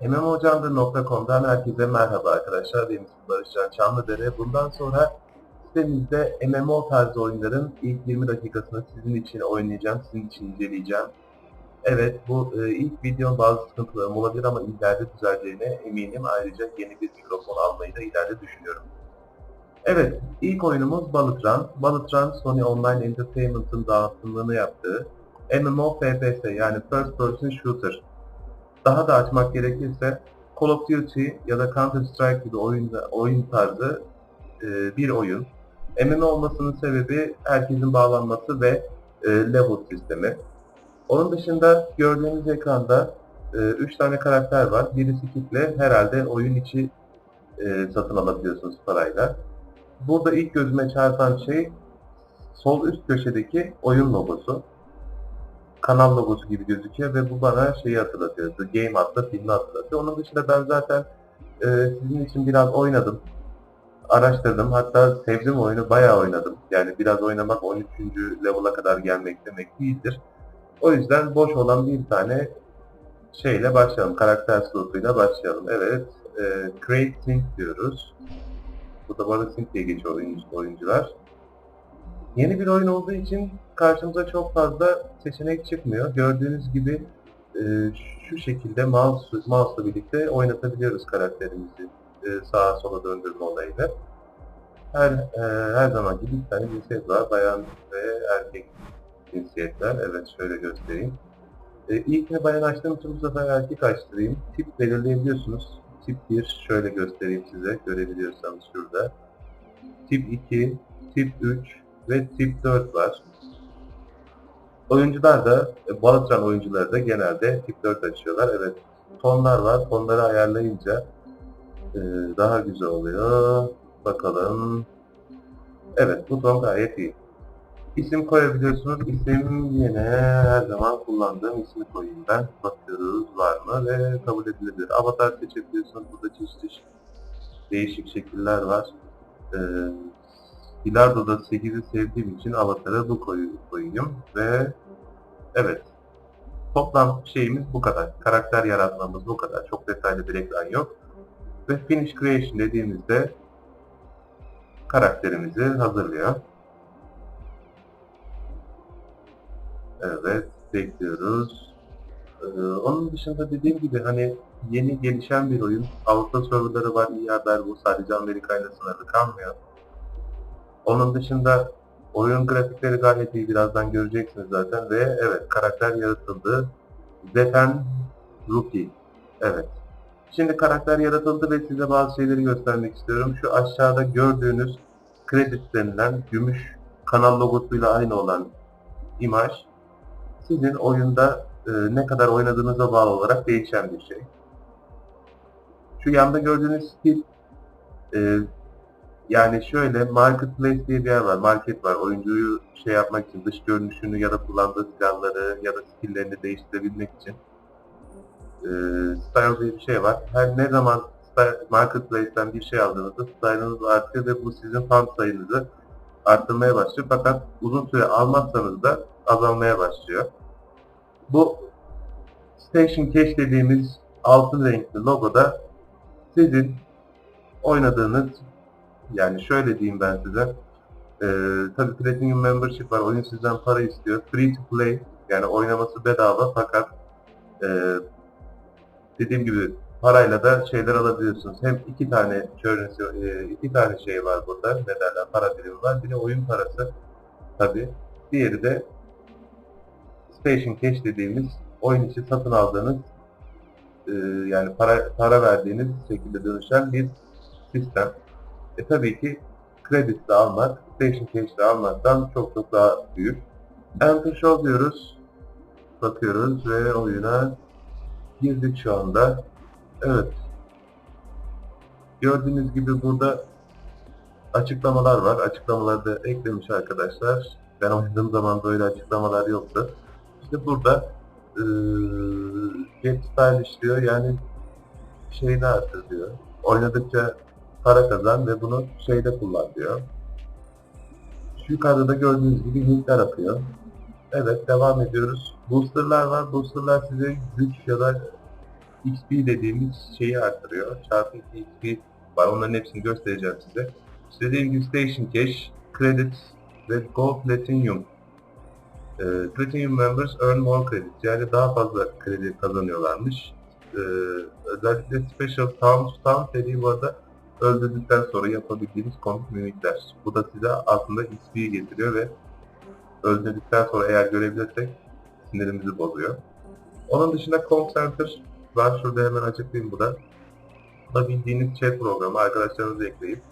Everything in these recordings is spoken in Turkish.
mmhocandır.com'dan herkese merhaba arkadaşlar. Benim ismim Barışcan Çamlıdere. Bundan sonra sitemizde MMO tarzı oyunların ilk 20 dakikasını sizin için oynayacağım, sizin için inceleyeceğim. Evet, bu e, ilk videonun bazı sıkıntılarım olabilir ama ileride düzeleceğine eminim. Ayrıca yeni bir mikrofon almayı da ileride düşünüyorum. Evet, ilk oyunumuz Balıtran. Balıtran, Sony Online Entertainment'ın dağıtımını yaptığı MMO FPS yani First Person Shooter daha da açmak gerekirse Call of Duty ya da Counter Strike gibi oyunda, oyun tarzı e, bir oyun. MMO olmasının sebebi herkesin bağlanması ve e, level sistemi. Onun dışında gördüğünüz ekranda 3 e, tane karakter var. Birisi kitle, herhalde oyun içi e, satın alabiliyorsunuz parayla. Burada ilk gözüme çarpan şey sol üst köşedeki oyun logosu kanal logosu gibi gözüküyor ve bu bana şeyi hatırlatıyor. The Game adlı filmi hatırlatıyor. Onun dışında ben zaten e, sizin için biraz oynadım. Araştırdım. Hatta sevdim oyunu. Bayağı oynadım. Yani biraz oynamak 13. level'a kadar gelmek demek değildir. O yüzden boş olan bir tane şeyle başlayalım. Karakter slotuyla başlayalım. Evet. E, create Sync diyoruz. Bu da bana Sync diye geçiyor oyuncu, oyuncular. Yeni bir oyun olduğu için karşımıza çok fazla seçenek çıkmıyor. Gördüğünüz gibi e, şu şekilde mouse mouse'la birlikte oynatabiliyoruz karakterimizi e, sağa sola döndürme olayıyla. Her e, her zaman gibi bir tane cinsiyet var. Bayan ve erkek cinsiyetler. Evet şöyle göstereyim. E, ilkini bayan açtığım için bu sefer erkek açtırayım. Tip belirleyebiliyorsunuz. Tip 1 şöyle göstereyim size görebiliyorsanız şurada. Tip 2, tip 3 ve tip 4 var. Oyuncular da, e, Balatran oyuncuları da genelde tip 4 açıyorlar. Evet, tonlar var. Tonları ayarlayınca e, daha güzel oluyor. Bakalım. Evet, bu ton gayet iyi. İsim koyabiliyorsunuz. İsim yine her zaman kullandığım ismi koyayım ben. Bakıyoruz var mı ve kabul edilebilir. Avatar seçebiliyorsunuz. Burada çeşitli değişik şekiller var. Ee, Bilardo'da 8'i sevdiğim için Avatar'a bu koyayım ve evet toplam şeyimiz bu kadar. Karakter yaratmamız bu kadar. Çok detaylı bir ekran yok. Ve Finish Creation dediğimizde karakterimizi hazırlıyor. Evet, bekliyoruz. Ee, onun dışında dediğim gibi hani yeni gelişen bir oyun. Avrupa serverları var, iyi haber bu. Sadece Amerika ile sınırlı kalmıyor. Onun dışında oyun grafikleri gayet iyi. Birazdan göreceksiniz zaten. Ve evet karakter yaratıldı. Zefen Rookie. Evet. Şimdi karakter yaratıldı ve size bazı şeyleri göstermek istiyorum. Şu aşağıda gördüğünüz credit denilen gümüş kanal logosuyla aynı olan imaj sizin oyunda e, ne kadar oynadığınıza bağlı olarak değişen bir şey. Şu yanda gördüğünüz stil e, yani şöyle marketplace diye bir yer var. Market var. Oyuncuyu şey yapmak için dış görünüşünü ya da kullandığı silahları ya da skilllerini değiştirebilmek için e, style diye bir şey var. Her ne zaman marketplace'ten bir şey aldığınızda style'ınız artıyor ve bu sizin fan sayınızı arttırmaya başlıyor. Fakat uzun süre almazsanız da azalmaya başlıyor. Bu Station Cache dediğimiz altın renkli logoda sizin oynadığınız yani şöyle diyeyim ben size. Ee, tabii Platinum Membership var. Oyun sizden para istiyor. Free to play. Yani oynaması bedava fakat e, dediğim gibi parayla da şeyler alabiliyorsunuz. Hem iki tane currency, e, iki tane şey var burada. Ne derler? Para birimi var. Biri oyun parası. Tabii. Diğeri de Station Cash dediğimiz oyun için satın aldığınız e, yani para para verdiğiniz şekilde dönüşen bir sistem. E tabii ki kredi de almak, station cash de almaktan çok çok daha büyük. Enter Show diyoruz. Bakıyoruz ve oyuna girdik şu anda. Evet. Gördüğünüz gibi burada açıklamalar var. Açıklamaları da eklemiş arkadaşlar. Ben oynadığım zaman böyle açıklamalar yoktu. İşte burada ee, Get Stylish diyor yani şeyini artır diyor. Oynadıkça para kazan ve bunu şeyde kullan diyor. Şu yukarıda da gördüğünüz gibi linkler atıyor. Evet devam ediyoruz. Boosterlar var. Boosterlar size güç ya da XP dediğimiz şeyi arttırıyor. Çarpı 2 XP var. Onların hepsini göstereceğim size. İşte dediğim gibi Station Cash, Credits ve Gold Platinum. Ee, Platinum members earn more credits. Yani daha fazla kredi kazanıyorlarmış. Ee, özellikle Special Town Town dediği bu arada öldürdükten sonra yapabildiğiniz komik mimikler. Bu da size aslında XP'yi getiriyor ve öldürdükten sonra eğer görebilirsek sinirimizi bozuyor. Onun dışında Comp Center var. Şurada hemen açıklayayım bu da. Da bildiğiniz chat programı. Arkadaşlarınızı ekleyip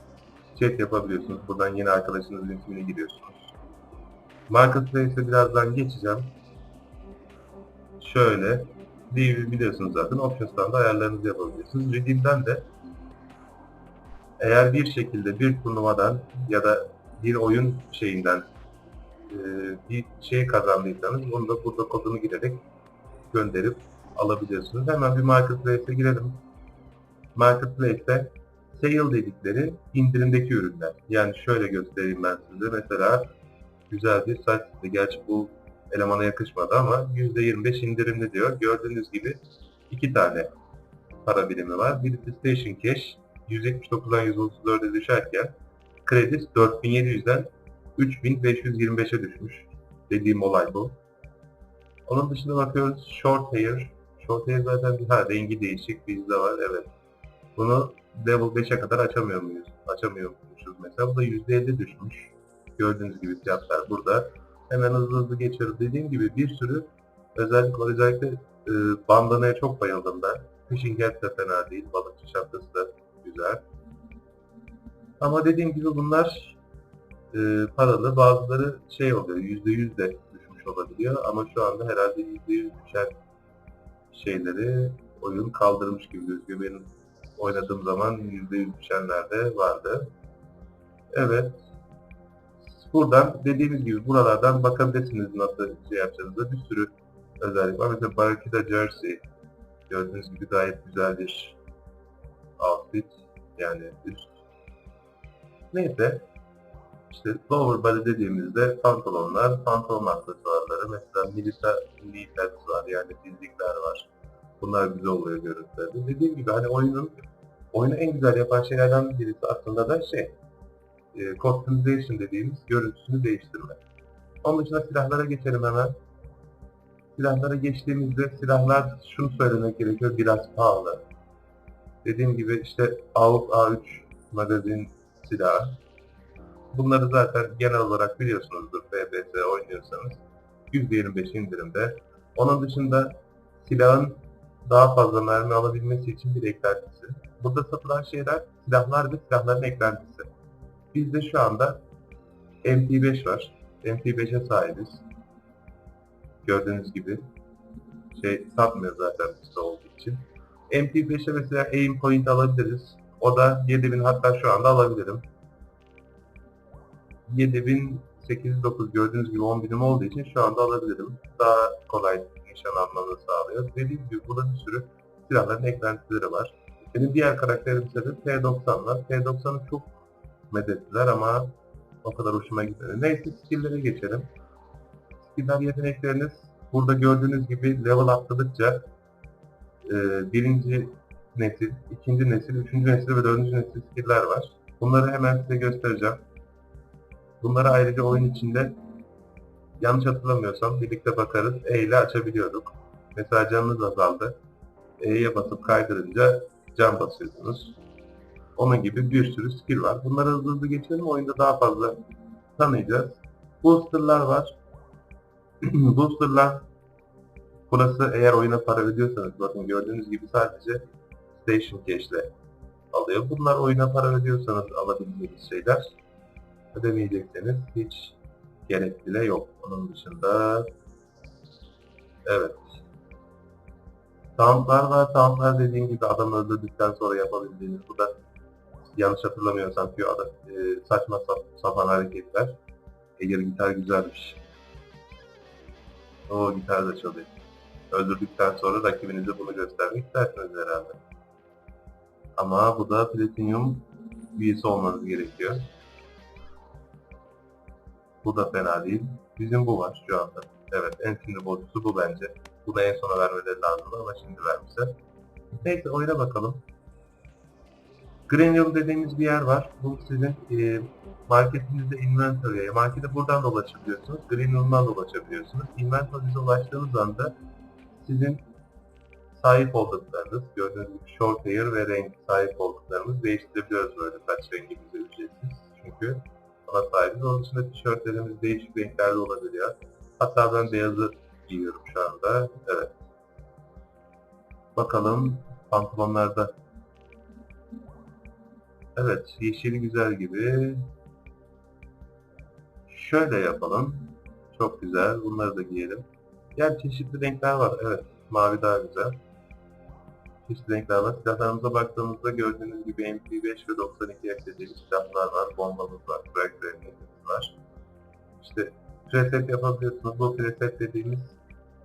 chat yapabiliyorsunuz. Buradan yeni arkadaşınızın ismini giriyorsunuz. Marketplace'e birazdan geçeceğim. Şöyle. Divi biliyorsunuz zaten. Options'tan da ayarlarınızı yapabiliyorsunuz. Redeem'den de eğer bir şekilde bir turnuvadan ya da bir oyun şeyinden e, bir şey kazandıysanız bunu da burada kodunu girerek gönderip alabiliyorsunuz. Hemen bir marketplace'e girelim. Marketplace'te sale dedikleri indirimdeki ürünler. Yani şöyle göstereyim ben size. Mesela güzel bir saç seti. Gerçi bu elemana yakışmadı ama %25 indirimli diyor. Gördüğünüz gibi iki tane para birimi var. Birisi Station Cash 179'dan 134'e düşerken Credis 4700'den 3525'e düşmüş. Dediğim olay bu. Onun dışında bakıyoruz Short Hair. Short Hair zaten bir ha, rengi değişik bizde var evet. Bunu level 5'e kadar açamıyor muyuz? Açamıyormuşuz mesela. Bu da %50 düşmüş. Gördüğünüz gibi fiyatlar burada. Hemen hızlı hızlı geçiyoruz. Dediğim gibi bir sürü özellikle özellikle e, bandanaya çok bayıldım ben. Fishing Hat de fena değil. Balıkçı şapkası da güzel. Ama dediğim gibi bunlar e, paralı. Bazıları şey oluyor. %100 de düşmüş olabiliyor. Ama şu anda herhalde %100 düşen şeyleri oyun kaldırmış gibi gözüküyor. Benim oynadığım zaman %100 düşenler de vardı. Evet. Buradan dediğimiz gibi buralardan bakabilirsiniz nasıl şey yapacağınızı. Bir sürü özellik var. Mesela Barracuda Jersey. Gördüğünüz gibi gayet güzel bir outfit. Yani. Neyse. İşte lower body dediğimizde pantolonlar, pantolon aksesuarları, mesela militer, militer var yani dizlikler var. Bunlar güzel oluyor görüntülerde. Dediğim gibi hani oyunun oyunu en güzel yapan şeylerden birisi aslında da şey e, customization dediğimiz görüntüsünü değiştirme. Onun dışında silahlara geçelim hemen. Silahlara geçtiğimizde silahlar şunu söylemek gerekiyor biraz pahalı. Dediğim gibi işte AUK A3 magazin silahı. Bunları zaten genel olarak biliyorsunuzdur FPS oynuyorsanız. %25 indirimde. Onun dışında silahın daha fazla mermi alabilmesi için bir eklentisi. Burada satılan şeyler silahlar ve silahların eklentisi. Bizde şu anda MP5 var. MP5'e sahibiz. Gördüğünüz gibi. Şey satmıyor zaten bizde olduğu için. MP5'e mesela aim point alabiliriz. O da 7000 hatta şu anda alabilirim. 7809 gördüğünüz gibi 10 birim olduğu için şu anda alabilirim. Daha kolay nişan almanı sağlıyor. Dediğim gibi burada bir sürü silahların eklentileri var. Benim diğer karakterim ise de T90 var. T90'ı çok medettiler ama o kadar hoşuma gitmedi. Neyse skill'lere geçelim. Skill'ler yetenekleriniz burada gördüğünüz gibi level atladıkça e, birinci nesil, ikinci nesil, üçüncü nesil ve dördüncü nesil skill'ler var. Bunları hemen size göstereceğim. Bunları ayrıca oyun içinde yanlış hatırlamıyorsam birlikte bakarız E ile açabiliyorduk. Mesela canınız azaldı. E'ye basıp kaydırınca can basıyorsunuz. Onun gibi bir sürü skill var. Bunları hızlı hızlı geçelim. Oyunda daha fazla tanıyacağız. Booster'lar var. Booster'lar burası eğer oyuna para ödüyorsanız bakın gördüğünüz gibi sadece Station Cash ile alıyor. Bunlar oyuna para ödüyorsanız alabileceğiniz şeyler. Ödemeyecekseniz hiç gerek bile yok. Onun dışında evet. Tauntlar var. Tauntlar dediğim gibi adam öldürdükten sonra yapabildiğiniz. Bu da yanlış hatırlamıyorsam ki adam, e, saçma sapan hareketler. Eğer gitar güzelmiş. O gitar da çalıyor. Öldürdükten sonra rakibinize bunu göstermek istersiniz herhalde. Ama bu da Platinum üyesi olmanız gerekiyor. Bu da fena değil. Bizim bu var şu anda. Evet en sinir bozucusu bu bence. Bu da en sona vermeleri lazım ama şimdi vermişler. Neyse oyuna bakalım. Green Room dediğimiz bir yer var. Bu sizin e, marketinizde inventory'e, markete buradan dolaşabiliyorsunuz. Green Room'dan dolaşabiliyorsunuz. Inventory'e ulaştığınız anda sizin sahip olduklarınız, gördüğünüz gibi short hair ve renk sahip olduklarımız değiştirebiliyoruz böyle saç rengimizi ücretsiz. Çünkü ona sahibiz. Onun dışında tişörtlerimiz değişik renklerde olabiliyor. Hatta ben beyazı giyiyorum şu anda. Evet. Bakalım pantolonlarda. Evet, yeşili güzel gibi. Şöyle yapalım. Çok güzel. Bunları da giyelim. Yani çeşitli renkler var. Evet. Mavi daha güzel. Çeşitli renkler var. Silahlarımıza baktığımızda gördüğünüz gibi MP5 ve 92 eklediğimiz silahlar var. Bombamız var. Frag grenadimiz var. İşte preset yapabiliyorsunuz. Bu preset dediğimiz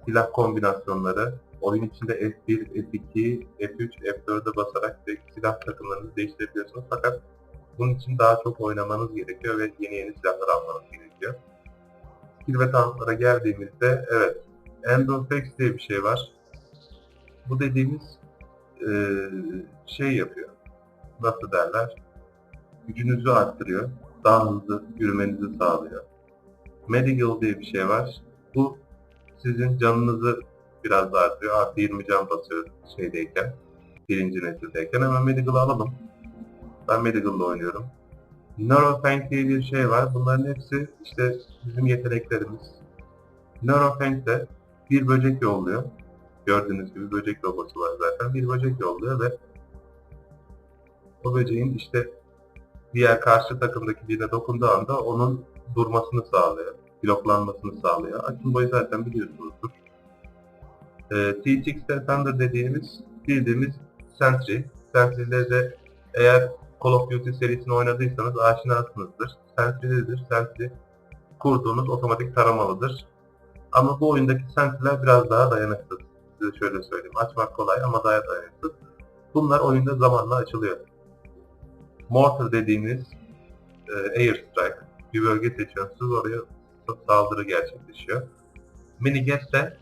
silah kombinasyonları oyun içinde F1, F2, F3, F4'e basarak silah takımlarınızı değiştirebiliyorsunuz. Fakat bunun için daha çok oynamanız gerekiyor ve yeni yeni silahlar almanız gerekiyor. Skill ve geldiğimizde evet Endoflex diye bir şey var. Bu dediğimiz eee, şey yapıyor. Nasıl derler? Gücünüzü arttırıyor. Daha hızlı yürümenizi sağlıyor. Medical diye bir şey var. Bu sizin canınızı biraz daha artıyor. Artı 20 can basıyor şeydeyken. Birinci nesildeyken. Hemen Medical'ı alalım. Ben Medical'la oynuyorum. Neurofang diye bir şey var. Bunların hepsi işte bizim yeteneklerimiz. Neurofang de bir böcek yolluyor. Gördüğünüz gibi böcek robotu var zaten. Bir böcek yolluyor ve o böceğin işte diğer karşı takımdaki birine dokunduğu anda onun durmasını sağlıyor. Bloklanmasını sağlıyor. Akın boyu zaten biliyorsunuzdur. Ee, T6 Defender dediğimiz bildiğimiz Sentry. Sentry'de de eğer Call of Duty serisini oynadıysanız aşinasınızdır. Sentry nedir? Sentry kurduğunuz otomatik taramalıdır. Ama bu oyundaki Sentry'ler biraz daha dayanıksız. Size şöyle söyleyeyim. Açmak kolay ama daha dayanıksız. Bunlar oyunda zamanla açılıyor. Mortar dediğimiz e, Airstrike. Bir bölge seçiyorsunuz oraya saldırı gerçekleşiyor. Miniget de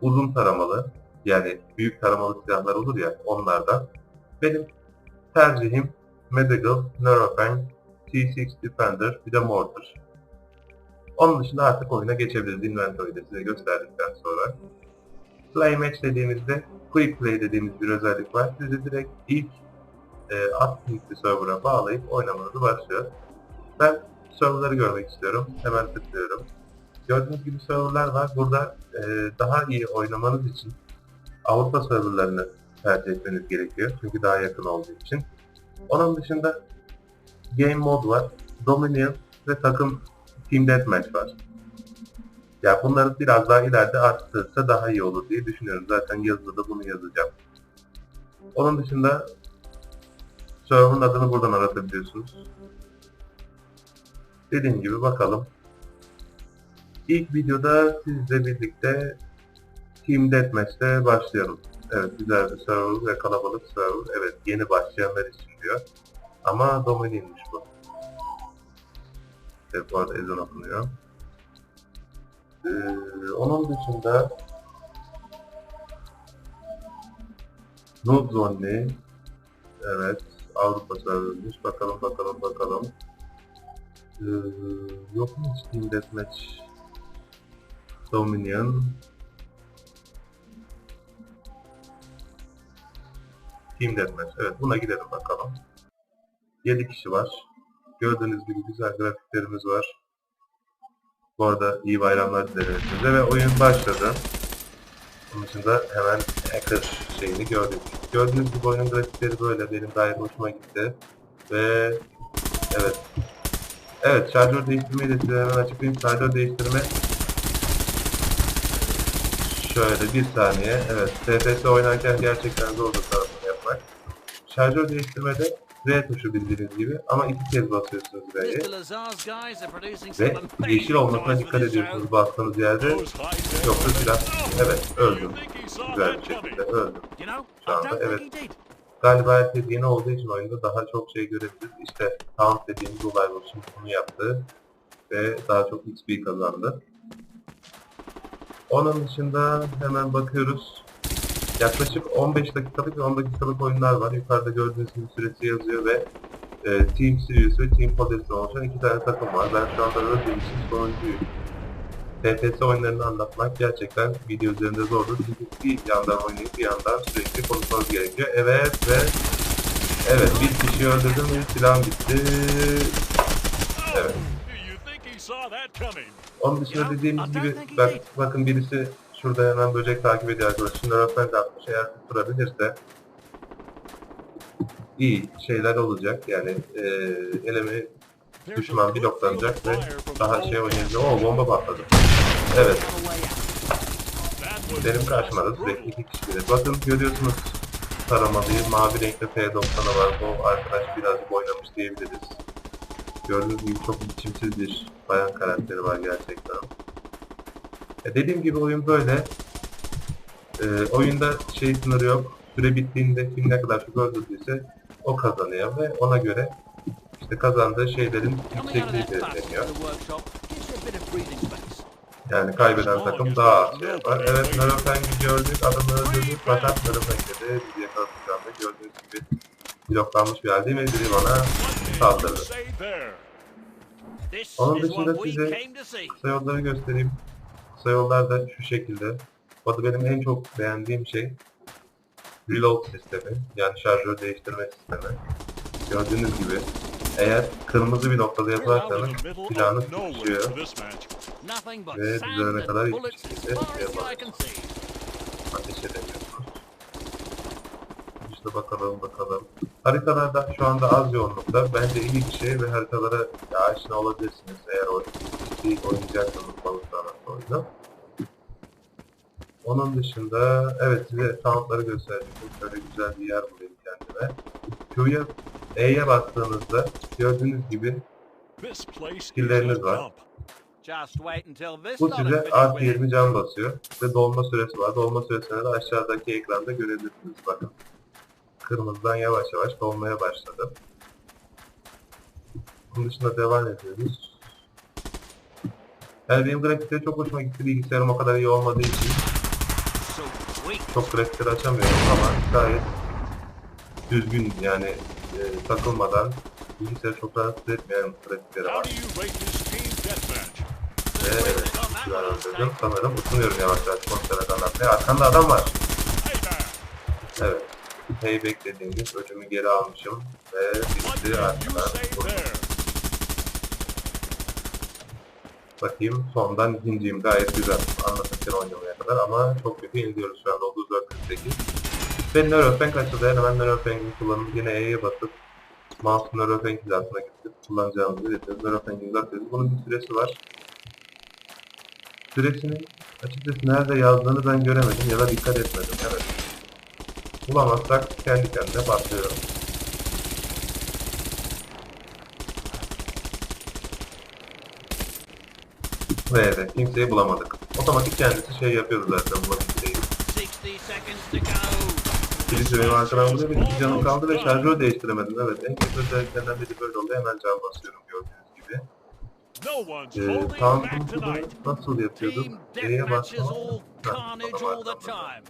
uzun taramalı yani büyük taramalı silahlar olur ya onlardan. Benim tercihim Medical, Neurofang, T6 Defender bir de Mortar. Onun dışında artık oyuna geçebiliriz. Inventory'de size gösterdikten sonra. Play Match dediğimizde Quick Play dediğimiz bir özellik var. Sizi direkt ilk e, linkli server'a bağlayıp oynamanızı başlıyor. Ben serverları görmek istiyorum. Hemen tıklıyorum. Gördüğünüz gibi serverlar var. Burada e, daha iyi oynamanız için Avrupa serverlarını tercih etmeniz gerekiyor. Çünkü daha yakın olduğu için. Onun dışında Game Mode var. Dominion ve takım Team Deathmatch var. Ya bunları biraz daha ileride arttırırsa daha iyi olur diye düşünüyorum. Zaten yazıda da bunu yazacağım. Onun dışında server'ın adını buradan aratabiliyorsunuz. Dediğim gibi bakalım. İlk videoda sizle birlikte Team Deathmatch'te başlayalım. Evet güzel bir server ve kalabalık server. Evet yeni başlayanlar için diyor. Ama Dominion'muş bu. Arada ezan okunuyor. Ee, onun dışında Zone Evet Avrupa servermiş. Bakalım bakalım bakalım. Ee, yok mu hiç Team Deathmatch Dominion Team Deathmatch. Evet buna gidelim bakalım. 7 kişi var. Gördüğünüz gibi güzel grafiklerimiz var. Bu arada iyi bayramlar dilerim size ve oyun başladı. Bunun dışında hemen hacker şeyini gördük. Gördüğünüz gibi oyunun grafikleri böyle. Benim gayet hoşuma gitti. Ve evet. Evet şarjör değiştirmeyi de size hemen açıklayayım. Şarjör değiştirme Şöyle bir saniye. Evet. TFS oynarken gerçekten zordur tarafını yapmak. Şarjör değiştirmede R tuşu bildiğiniz gibi ama iki kez basıyorsunuz R'ye. Ve yeşil olmasına dikkat ediyorsunuz bastığınız yerde. Yoksa silah evet öldüm. Güzel bir şekilde öldüm. Şu anda evet. Galiba herkes yeni olduğu için oyunda daha çok şey görebiliriz. İşte Taunt dediğimiz olay bu. Şimdi bunu yaptı. Ve daha çok XP kazandı. Onun dışında hemen bakıyoruz. Yaklaşık 15 dakikalık ve 10 dakikalık oyunlar var. Yukarıda gördüğünüz gibi süresi yazıyor ve e, Team Sirius ve Team Podes'ten oluşan iki tane takım var. Ben şu anda öldüğüm için sonuncuyum. TPS oyunlarını anlatmak gerçekten video üzerinde zordur. Çünkü bir yandan oynayıp bir yandan sürekli konuşmanız gerekiyor. Evet ve evet bir kişiyi öldürdüm ve silahım bitti. Evet. Onun dışında dediğimiz gibi bak, bakın birisi şurada hemen böcek takip ediyor arkadaşlar. Nörofend atmış. Eğer tutturabilirse iyi şeyler olacak. Yani e, elemi düşman bloklanacak ve daha şey oynayabilir. Oo bomba patladı. Evet benim karşıma da sürekli iki kişi gelir. Bakın görüyorsunuz taramalıyı. Mavi renkte P90'a var. Bu arkadaş birazcık oynamış diyebiliriz. Gördüğünüz gibi çok biçimsiz bir bayan karakteri var gerçekten. E dediğim gibi oyun böyle. E, oyunda şey sınırı yok. Süre bittiğinde kim ne kadar çok öldürdüyse o kazanıyor ve ona göre işte kazandığı şeylerin yüksekliği belirleniyor. Yani kaybeden takım daha az şey yapar. Evet Nörofeng'i gördük, adamı öldürdük fakat Nörofeng'e de bizi yakaladık şu anda. Gördüğünüz gibi bloklanmış bir halde ve biri bana saldırdı. Onun dışında size kısa yolları göstereyim. Kısa yollar da şu şekilde. Bu da benim en çok beğendiğim şey reload sistemi. Yani şarjör değiştirme sistemi. Gördüğünüz gibi eğer kırmızı bir noktada yaparsanız silahınız but Ve sand düzelene kadar hiçbir şekilde ateş edemiyorsunuz. İşte bakalım bakalım. Haritalarda şu anda az yoğunlukta. Bence iyi bir şey ve haritalara aşina olabilirsiniz eğer o iyi oynayacaksanız balıklı oyunu. Onun dışında evet size soundları göstereceğim. Şöyle güzel bir yer bulayım kendime. Q'ya E'ye bastığınızda gördüğünüz gibi Skill'leriniz var. Bu size artı with it. 20 can basıyor ve dolma süresi var. Dolma süresini de aşağıdaki ekranda görebilirsiniz. Bakın. Kırmızıdan yavaş yavaş dolmaya başladı. Bunun dışında devam ediyoruz. Yani benim grafikleri çok hoşuma gitti. Bilgisayarım o kadar iyi olmadığı için çok grafikleri açamıyorum ama gayet düzgün yani e, takılmadan bilgisayarı çok rahatsız etmeyen grafikleri var. Ve evet, güzel öldürdüm. Sanırım ısınıyorum yavaş yavaş konuşarak anlatmaya. Arkanda adam var. Evet. Payback dediğimiz ödümü geri almışım ve you arkadan say Bakayım sondan ikinciyim gayet güzel anlatırken oynamaya kadar ama çok kötü yeniliyoruz şu anda 34-48. Ve Neurofeng açıldı hemen Neurofeng'i kullanıp yine E'ye basıp Mouse Neurofeng hizasına gidip kullanacağımızı belirtiyoruz. Neurofeng'i uzatıyoruz. Bunun bir süresi var. Süresini açıkçası nerede yazdığını ben göremedim ya da dikkat etmedim. Evet. Bulamazsak kendi kendine başlıyorum. Ve evet kimseyi bulamadık. Otomatik kendisi şey yapıyordu zaten bulabildiği. 60 seconds to go. Birisi benim vuruyor, benim iki canım kaldı ve şarjör değiştiremedim. Evet en kötü özelliklerinden biri böyle oldu. Hemen can basıyorum gördüğünüz gibi. Ee, bunu tonight. nasıl yapıyorduk? E'ye deathmatch is basma. all Heh, carnage tamam, all the tamam. time.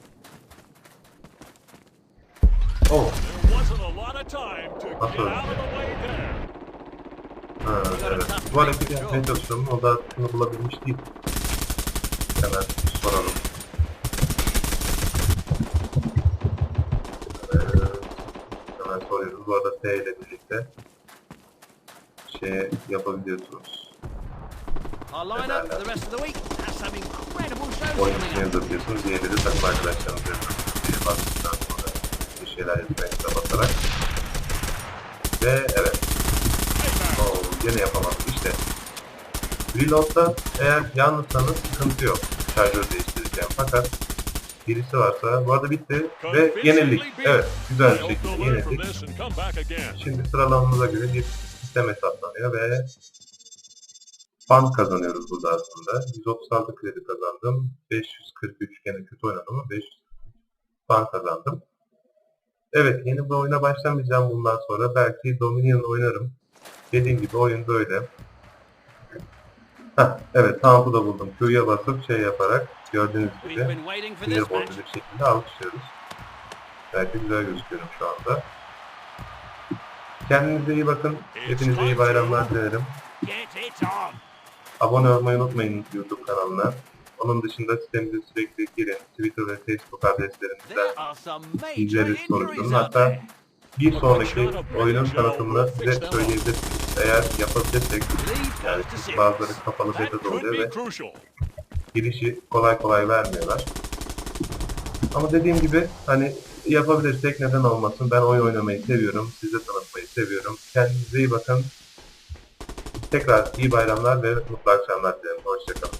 Oh, There wasn't ha, evet. Bu hareketi yapmaya çalışıyorum. O da bunu bulabilmiş değil. Hemen soralım. Ee, hemen soruyoruz. Bu arada T ile birlikte şey yapabiliyorsunuz. Oyun içine. Diğeri de takım arkadaşlarınızla bir bastıktan sonra bir şeyler yapmaya basarak. Ve evet. Yine yapamadım işte. Reload'da eğer yalnızsanız sıkıntı yok. Şarjör değiştireceğim. Fakat birisi varsa, bu arada bitti ve yenildik. Evet, güzel bir şekilde yenildik. Şimdi sıralamamıza göre bir sistem hesaplanıyor ve puan kazanıyoruz burada aslında. 136 kredi kazandım. 543 gene kötü oynadım ama 500 puan kazandım. Evet yeni bir oyuna başlamayacağım bundan sonra. Belki Dominion oynarım. Dediğim gibi oyun böyle. Heh, evet tankı da buldum. Q'ya basıp şey yaparak gördüğünüz gibi sinir bozucu bir şekilde alkışlıyoruz. Gayet de güzel gözüküyorum şu anda. Kendinize iyi bakın. Hepinize iyi bayramlar dilerim. Abone olmayı unutmayın YouTube kanalına. Onun dışında sitemize sürekli girin. Twitter ve Facebook adreslerimizden izleriz out Hatta bir sonraki oyunun tanıtımını size söyleyebilirsiniz. Eğer yapabilirsek yani bazıları kapalı beta oluyor ve girişi kolay kolay vermiyorlar. Ama dediğim gibi hani yapabilirsek neden olmasın. Ben oyun oynamayı seviyorum. Size tanıtmayı seviyorum. Kendinize iyi bakın. Tekrar iyi bayramlar ve mutlu akşamlar dilerim. Hoşçakalın.